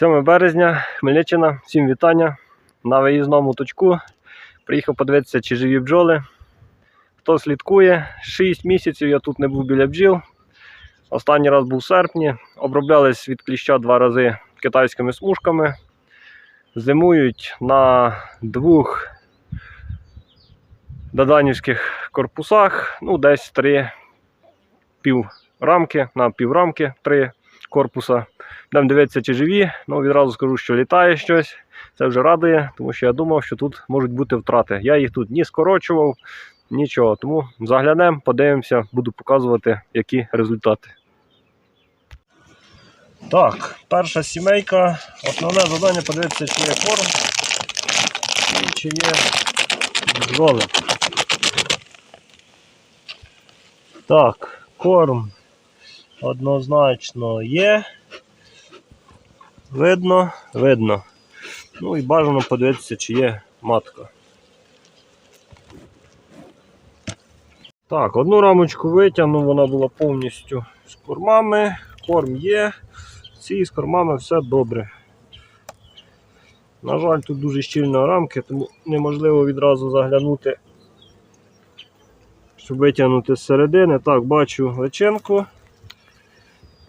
7 березня, Хмельниччина, всім вітання. На виїзному точку. Приїхав подивитися, чи живі бджоли. Хто слідкує, 6 місяців я тут не був біля бджіл. Останній раз був в серпні. Оброблялись від кліща два рази китайськими смужками. Зимують на двох даданівських корпусах. Ну, десь три пів рамки на піврамки, три корпуса. Будемо дивитися, чи живі. Ну, відразу скажу, що літає щось. Це вже радує, тому що я думав, що тут можуть бути втрати. Я їх тут ні скорочував, нічого. Тому заглянемо, подивимося, буду показувати, які результати. Так, перша сімейка. Основне завдання подивитися, чи є корм і чи є бджоли. Так, корм однозначно є. Видно, видно. Ну і бажано подивитися, чи є матка. Так, одну рамочку витягнув, вона була повністю з кормами. Корм є. Ці з кормами все добре. На жаль, тут дуже щільно рамки, тому неможливо відразу заглянути, щоб витягнути з середини. Так, бачу личинку.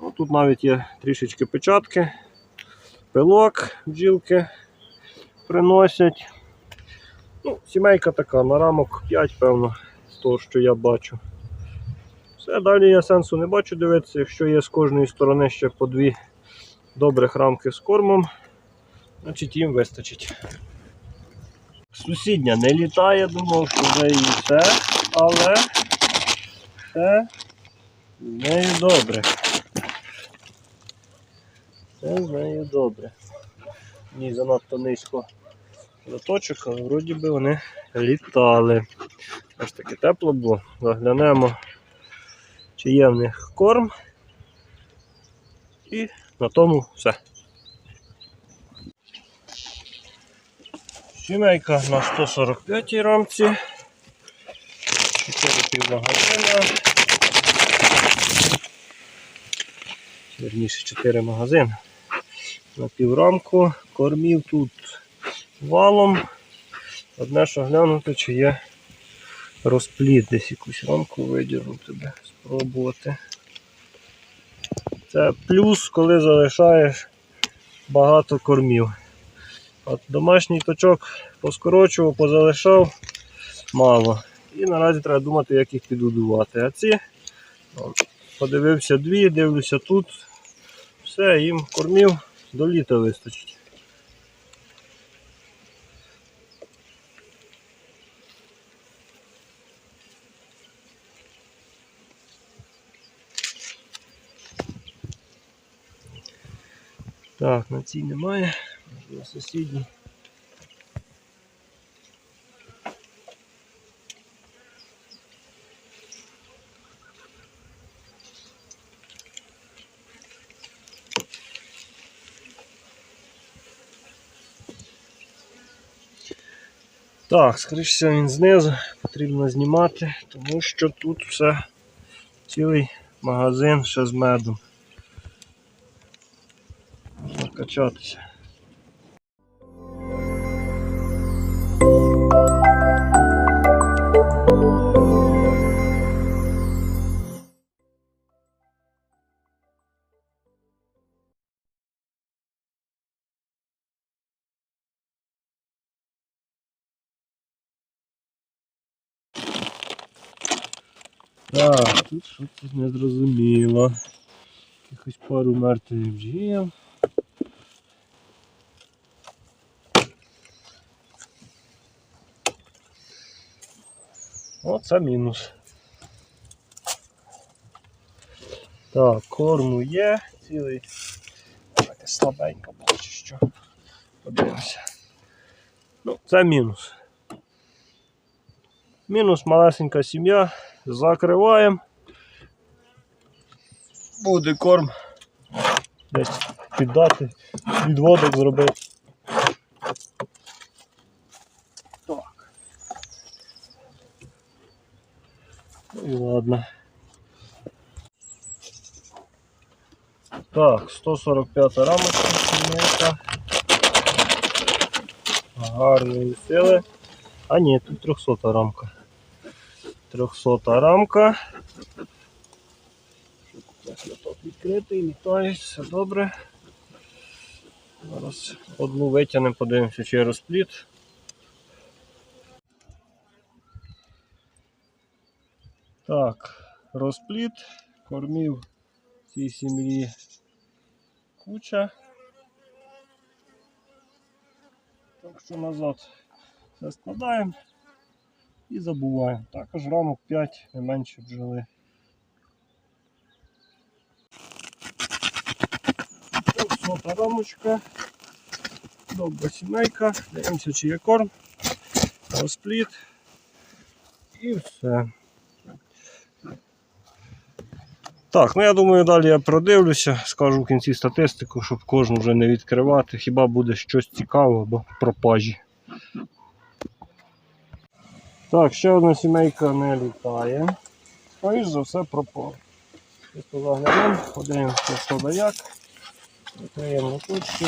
Ну, тут навіть є трішечки печатки, пилок бджілки приносять. Ну, Сімейка така, на рамок 5, певно, з того, що я бачу. Все, далі я сенсу не бачу дивитися, якщо є з кожної сторони ще по дві добрих рамки з кормом, значить їм вистачить. Сусідня не літає, думав, що вже і все, але все з нею добре. Все з нею добре. Ні, занадто низько лоточок, але вроді би вони літали. Аж таки тепло було. Заглянемо, чи є в них корм. І на тому все. Сімейка на 145 рамці. 4 півмагазина. Верніше 4 магазини. На піврамку. Кормів тут валом. Одне, що глянути, чи є розплід. Десь якусь рамку видірну тебе спробувати. Це плюс, коли залишаєш багато кормів. От Домашній точок поскорочував, позалишав мало. І наразі треба думати, як їх підгодувати. А ці подивився дві, дивлюся тут. Все, їм кормів до літа вистачить. Так, на цій немає, можливо сусідній. Так, скоріше він знизу потрібно знімати, тому що тут все цілий магазин ще з медом. Можна Так, тут щось незрозуміло. Якихось пару мертвих бджіл. Оце мінус. Так, корму є, цілий. Давайте слабенько бачу, що. Подивимося. Ну, це мінус. Мінус малесенька сім'я. Закриваємо. Буде корм. Десь піддати, відводок зробити. Так. Ну і ладно. Так, 145 рамочка сімейка. Гарної сили. А ні, тут 300 рамка. 300 рамка. Лоток відкритий, літає, все добре. Зараз одну витягнемо, подивимося, чи є розпліт. Так, розпліт, кормів цій сім'ї куча. Так що назад все складаємо і забуваємо. Також рамок 5 не менше бджоли. Сота рамочка. Добра сімейка. Дивимося, чи є корм, розпліт і все. Так, ну я думаю, далі я продивлюся, скажу в кінці статистику, щоб кожну вже не відкривати. Хіба буде щось цікаве або пропажі. Так, ще одна сімейка не літає. Скоріш за все пропав. Заглянемо, подивимося, що да як. Відкриємо лоточки.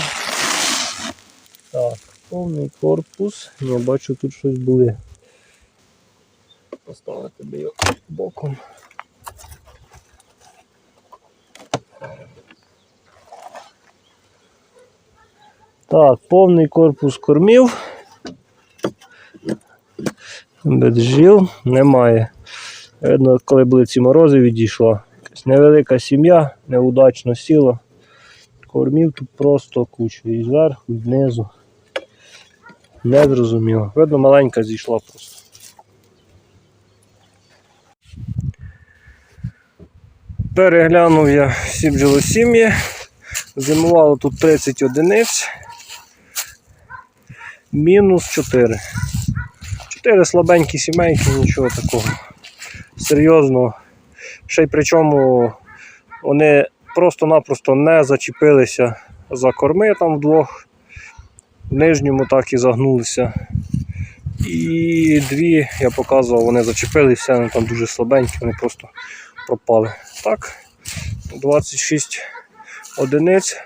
Так, повний корпус. Я бачу, тут щось були. Поставити би його боком. Так, повний корпус кормів. Без жил немає. Видно, коли були ці морози, відійшла. Якась невелика сім'я, неудачно сіла. Кормів тут просто куча. І зверху, і знизу. Не зрозуміло. Видно, маленька зійшла просто. Переглянув я всі бджолосім'ї. Зимувало тут 30 одиниць. Мінус 4. 4 слабенькі сімейки, нічого такого. Серйозно. Ще й причому вони просто-напросто не зачепилися за корми там вдвох. В нижньому так і загнулися. І дві, я показував, вони зачепилися, вони там дуже слабенькі, вони просто пропали. Так, 26 одиниць,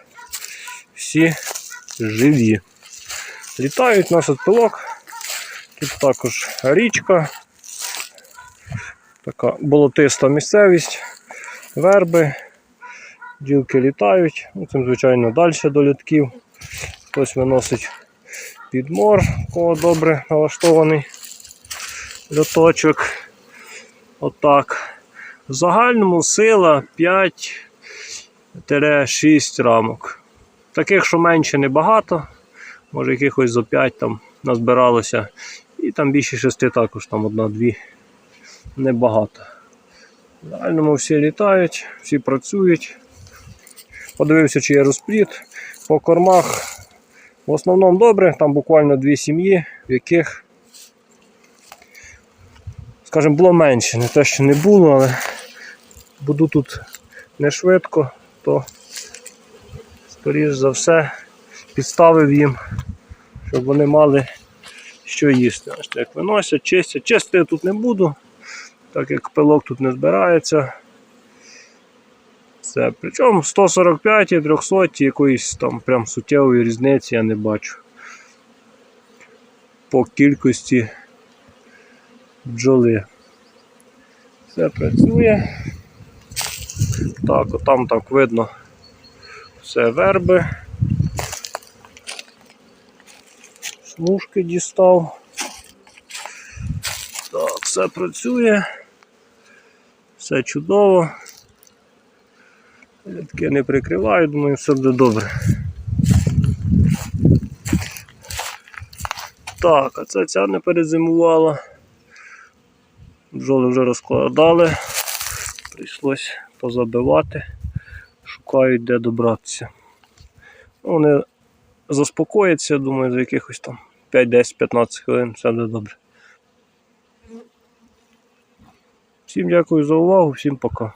всі живі. Літають от пилок. Тут також річка, така болотиста місцевість, верби, ділки літають, ну, цим, звичайно, далі до літків. Хтось виносить підмор, у кого добре налаштований льоточок. Отак. В загальному сила 5-6 рамок. Таких, що менше небагато, може якихось зо 5 там назбиралося. І там більше 6 також, там одна-дві. Небагато. В загальному всі літають, всі працюють. Подивився, чи є розпліт. По кормах в основному добре, там буквально дві сім'ї, в яких, скажімо, було менше, не те, що не було, але буду тут не швидко, то скоріш за все підставив їм, щоб вони мали що їсти. Так виносять, чистять. Чистити я тут не буду, так як пилок тут не збирається. Все. Причому 145 і 300 якоїсь там прям суттєвої різниці я не бачу. По кількості бджоли. Все працює. Так, отам так видно все верби. Смужки дістав. Так, все працює. Все чудово. Я не прикриваю, думаю, все буде добре. Так, а це ця не перезимувала. Бджоли вже розкладали. Прийшлось позабивати. Шукають де добратися. Ну, Вони заспокояться, думаю, за якихось там 5-10-15 хвилин все буде добре. Всім дякую за увагу, всім пока.